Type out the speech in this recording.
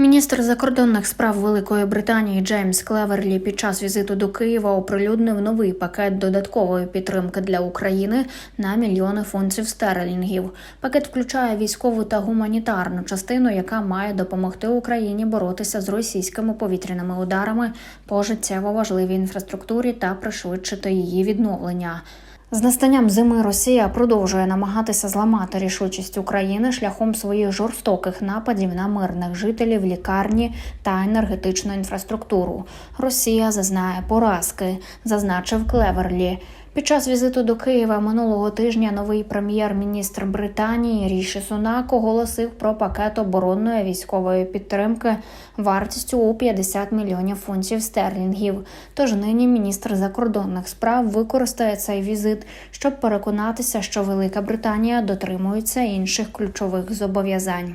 Міністр закордонних справ Великої Британії Джеймс Клеверлі під час візиту до Києва оприлюднив новий пакет додаткової підтримки для України на мільйони фунтів стерлінгів. Пакет включає військову та гуманітарну частину, яка має допомогти Україні боротися з російськими повітряними ударами по життєво важливій інфраструктурі та пришвидшити її відновлення. З настанням зими Росія продовжує намагатися зламати рішучість України шляхом своїх жорстоких нападів на мирних жителів, лікарні та енергетичну інфраструктуру. Росія зазнає поразки, зазначив Клеверлі. Під час візиту до Києва минулого тижня новий прем'єр-міністр Британії Ріші Сунак оголосив про пакет оборонної військової підтримки вартістю у 50 мільйонів фунтів стерлінгів. Тож нині міністр закордонних справ використає цей візит, щоб переконатися, що Велика Британія дотримується інших ключових зобов'язань.